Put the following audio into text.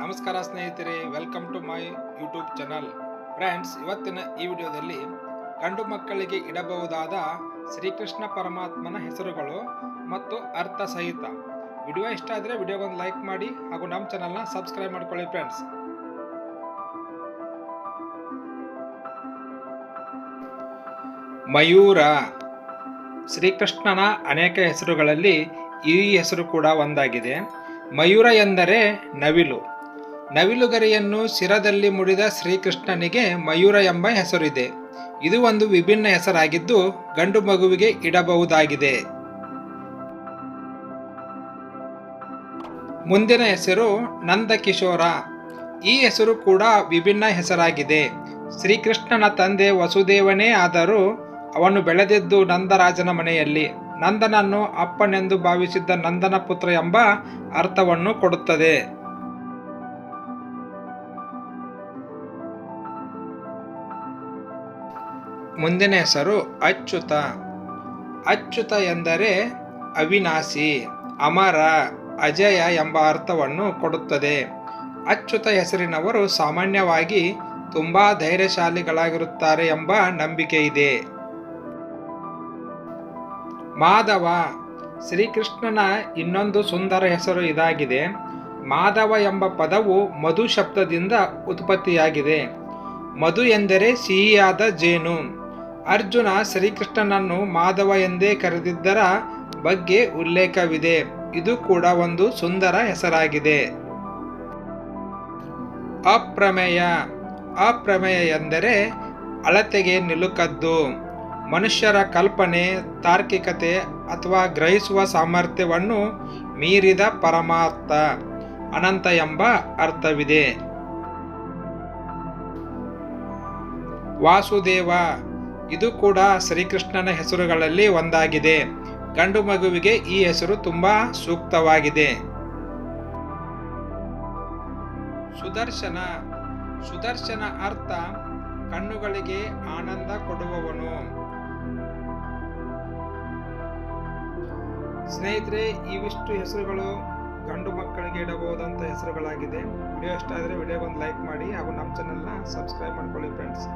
ನಮಸ್ಕಾರ ಸ್ನೇಹಿತರೆ welcome to my YouTube channel friends ಇವತ್ತಿನ ಈ ವಿಡಿಯೋದಲ್ಲಿ ಗಂಡು ಮಕ್ಕಳಿಗೆ ಇಡಬಹುದಾದ ಶ್ರೀಕೃಷ್ಣ ಪರಮಾತ್ಮನ ಹೆಸರುಗಳು ಮತ್ತು ಅರ್ಥ ಸಹಿತ. ವಿಡಿಯೋ ಇಷ್ಟ ಆದರೆ ವಿಡಿಯೋ ಒಂದು ಲೈಕ್ ಮಾಡಿ ಹಾಗೂ ನಮ್ಮ ಚಾನಲ್ನ ಸಬ್ಸ್ಕ್ರೈಬ್ ಮಾಡ್ಕೊಳ್ಳಿ ಫ್ರೆಂಡ್ಸ್ ಮಯೂರ, ಶ್ರೀಕೃಷ್ಣನ ಅನೇಕ ಹೆಸರುಗಳಲ್ಲಿ ಈ ಹೆಸರು ಕೂಡ ಒಂದಾಗಿದೆ. ಮಯೂರ ಎಂದರೆ ನವಿಲು. ನವಿಲುಗರಿಯನ್ನು ಶಿರದಲ್ಲಿ ಮುಡಿದ ಶ್ರೀಕೃಷ್ಣನಿಗೆ ಮಯೂರ ಎಂಬ ಹೆಸರಿದೆ. ಇದು ಒಂದು ವಿಭಿನ್ನ ಹೆಸರಾಗಿದ್ದು ಗಂಡು ಮಗುವಿಗೆ ಇಡಬಹುದಾಗಿದೆ. ಮುಂದಿನ ಹೆಸರು ನಂದಕಿಶೋರ. ಈ ಹೆಸರು ಕೂಡ ವಿಭಿನ್ನ ಹೆಸರಾಗಿದೆ. ಶ್ರೀಕೃಷ್ಣನ ತಂದೆ ವಸುದೇವನೇ ಆದರೂ ಅವನು ಬೆಳೆದಿದ್ದು ನಂದರಾಜನ ಮನೆಯಲ್ಲಿ. ನಂದನನ್ನು ಅಪ್ಪನೆಂದು ಭಾವಿಸಿದ್ದ ನಂದನ ಪುತ್ರ ಎಂಬ ಅರ್ಥವನ್ನು ಕೊಡುತ್ತದೆ. ಮುಂದಿನ ಹೆಸರು ಅಚ್ಯುತ. ಅಚ್ಯುತ ಎಂದರೆ ಅವಿನಾಶಿ, ಅಮರ, ಅಜಯ ಎಂಬ ಅರ್ಥವನ್ನು ಕೊಡುತ್ತದೆ. ಅಚ್ಯುತ ಹೆಸರಿನವರು ಸಾಮಾನ್ಯವಾಗಿ ತುಂಬಾ ಧೈರ್ಯಶಾಲಿಗಳಾಗಿರುತ್ತಾರೆ ಎಂಬ ನಂಬಿಕೆ ಇದೆ. ಮಾಧವ. ಶ್ರೀಕೃಷ್ಣನ ಇನ್ನೊಂದು ಸುಂದರ ಹೆಸರು ಇದಾಗಿದೆ. ಮಾಧವ ಎಂಬ ಪದವು ಮಧು ಶಬ್ದದಿಂದ ಉತ್ಪತ್ತಿಯಾಗಿದೆ. ಮಧು ಎಂದರೆ ಸಿಹಿಯಾದ ಜೇನು. ಅರ್ಜುನ ಶ್ರೀಕೃಷ್ಣನನ್ನು ಮಾಧವ ಎಂದೇ ಕರೆದಿದ್ದರ ಬಗ್ಗೆ ಉಲ್ಲೇಖವಿದೆ. ಇದು ಕೂಡ ಒಂದು ಸುಂದರ ಹೆಸರಾಗಿದೆ. ಅಪ್ರಮೇಯ. ಅಪ್ರಮೇಯ ಎಂದರೆ ಅಳತೆಗೆ ನಿಲುಕದ್ದು. ಮನುಷ್ಯರ ಕಲ್ಪನೆ, ತಾರ್ಕಿಕತೆ ಅಥವಾ ಗ್ರಹಿಸುವ ಸಾಮರ್ಥ್ಯವನ್ನು ಮೀರಿದ ಪರಮಾರ್ಥ. ಅನಂತ ಎಂಬ ಅರ್ಥವಿದೆ. ವಾಸುದೇವ. ಇದು ಕೂಡ ಶ್ರೀಕೃಷ್ಣನ ಹೆಸರುಗಳಲ್ಲಿ ಒಂದಾಗಿದೆ. ಗಂಡು ಮಗುವಿಗೆ ಈ ಹೆಸರು ತುಂಬಾ ಸೂಕ್ತವಾಗಿದೆ. ಸುದರ್ಶನ. ಸುದರ್ಶನ ಅರ್ಥ ಕಣ್ಣುಗಳಿಗೆ ಆನಂದ ಕೊಡುವವನು. ಸ್ನೇಹಿತರೆ, ಇವಿಷ್ಟು ಹೆಸರುಗಳು ಗಂಡು ಮಕ್ಕಳಿಗೆ ಇಡಬಹುದಂತ ಹೆಸರುಗಳಾಗಿದೆ. ವಿಡಿಯೋ ಇಷ್ಟ ಆದರೆ ವಿಡಿಯೋ ಒಂದು ಲೈಕ್ ಮಾಡಿ ಹಾಗೂ ನಮ್ಮ ಚಾನಲ್ನ ಸಬ್ಸ್ಕ್ರೈಬ್ ಮಾಡ್ಕೊಳ್ಳಿ ಫ್ರೆಂಡ್ಸ್.